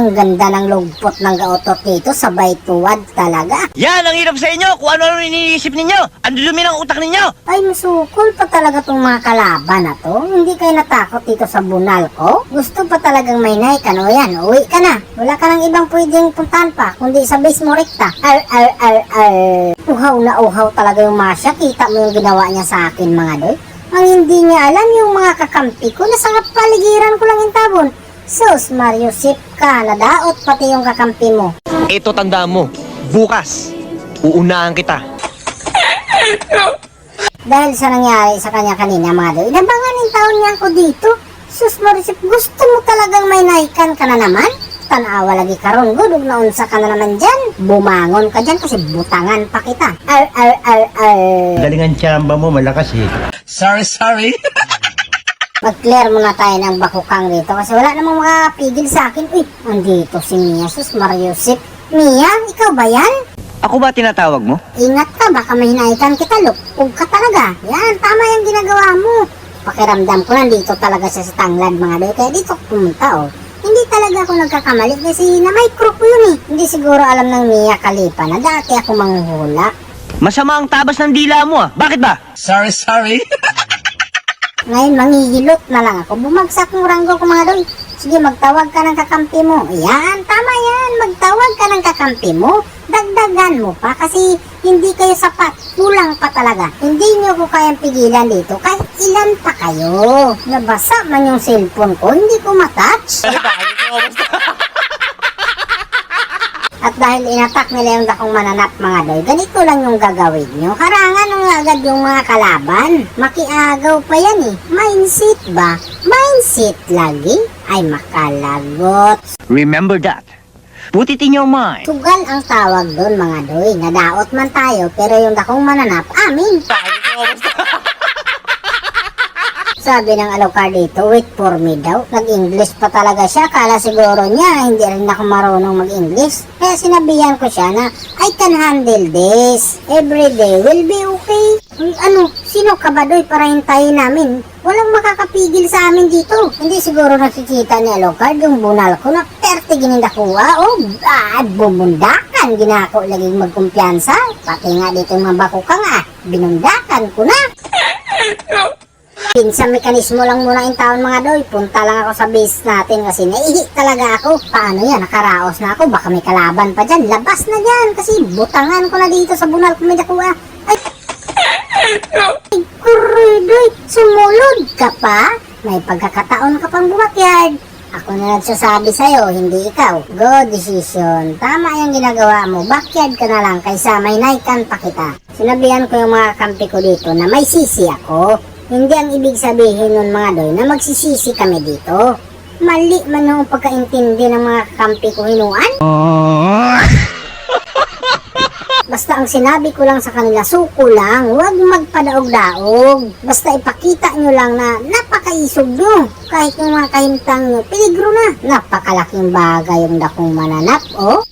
Ang ganda ng lugpot ng gaotot nito, sabay tuwad talaga. Yan ang hirap sa inyo kung ano-ano iniisip ninyo. Ang dumi ng utak ninyo. Ay, masukol pa talaga tong mga kalaban na to. Hindi kayo natakot dito sa bunal ko? Gusto pa talagang may naikan. O yan, uwi ka na. Wala ka nang ibang pwedeng puntahan pa, kundi sa base mo rekta. Ar, ar, ar, ar. Uhaw na uhaw talaga yung Masya. Kita mo yung ginawa niya sa akin, mga doy. Ang hindi niya alam yung mga kakampi ko, nasa paligiran ko lang intabon. Sus, Mario, sip ka, nadaot pati yung kakampi mo. Ito tanda mo. Bukas, uunahan kita. Dahil sa nangyari sa kanya kanina mga doy, nabangan yung taon niya ako dito. Sus Marisip, gusto mo talagang may naikan ka na naman? Tanawa lagi karon gudog na unsa ka na naman dyan. Bumangon ka dyan kasi butangan pa kita. Ar, ar, ar, ar. Galingan tsamba mo, malakas eh. Sorry, sorry. Mag-clear muna tayo ng bakukang dito kasi wala namang makakapigil sa akin. Uy, andito si Mia. Sus Mariusip. Mia, ikaw ba yan? Ako ba tinatawag mo? Ingat ka, baka may hinaikan kita, lupog ka talaga. Yan, tama yung ginagawa mo. Pakiramdam ko nandito talaga siya sa tanglad mga doy, kaya dito ako pumunta oh. Hindi talaga ako nagkakamali kasi na micro ko yun eh. Hindi siguro alam ng Mia Khalifa na dati ako manghuhulak. Masama ang tabas ng dila mo ah. Bakit ba? Sorry, sorry. Ngayon, mangihilot na lang ako. Bumagsak ng ranggo ko mga doy. Sige, magtawag ka ng kakampi mo. Yan, tama yan. Magtawag ka ng kakampi mo. Dagdagan mo pa kasi hindi kayo sapat. Kulang pa talaga. Hindi nyo ko kayang pigilan dito. Kahit ilan pa kayo. Nabasa man yung cellphone ko, hindi ko matouch. At dahil inatak nila yung dakong mananap mga doy, ganito lang yung gagawin nyo. Harangan nyo agad yung mga kalaban. Makiagaw pa yan eh. Mindset ba? Mindset lagi? Ay makalagot. Remember that. Put it in your mind. Sugal ang tawag doon mga doy. Nadaot man tayo pero yung dakong mananap, amin. Sabi ng alokar dito, wait for me daw. Nag-English pa talaga siya. Kala siguro niya, hindi rin ako marunong mag-English. Kaya sinabihan ko siya na, I can handle this. Every day will be okay. Uy, ano, sino ka ba doy para hintayin namin? Walang makakapigil sa amin dito. Hindi siguro nakikita ni Alokard yung bunal ko na perte ginindakuha. O, ah, bumundakan. Ginako laging magkumpiyansa. Pati nga dito yung mga bakukang ah. Binundakan ko na. Pinsa mekanismo lang muna yung taon mga doy. Punta lang ako sa base natin kasi naihi talaga ako. Paano yan? Nakaraos na ako. Baka may kalaban pa dyan. Labas na dyan kasi butangan ko na dito sa bunal ko may nakuha. Ay, ay, kuridoy. Sumulod ka pa? May pagkakataon ka pang bumakyard. Ako na nagsasabi sa'yo, hindi ikaw. Go decision. Tama yung ginagawa mo. Backyard ka na lang kaysa may naikan pa kita. Sinabihan ko yung mga kampi ko dito na may sisi ako. Hindi ang ibig sabihin nun mga doy na magsisisi kami dito. Mali man yung pagkaintindi ng mga kampi ko hinuan. Basta ang sinabi ko lang sa kanila, suko lang, huwag magpadaog-daog. Basta ipakita nyo lang na napakaisog nyo. Kahit yung mga kahintang nyo, peligro na. Napakalaking bagay yung dakong mananap, oh.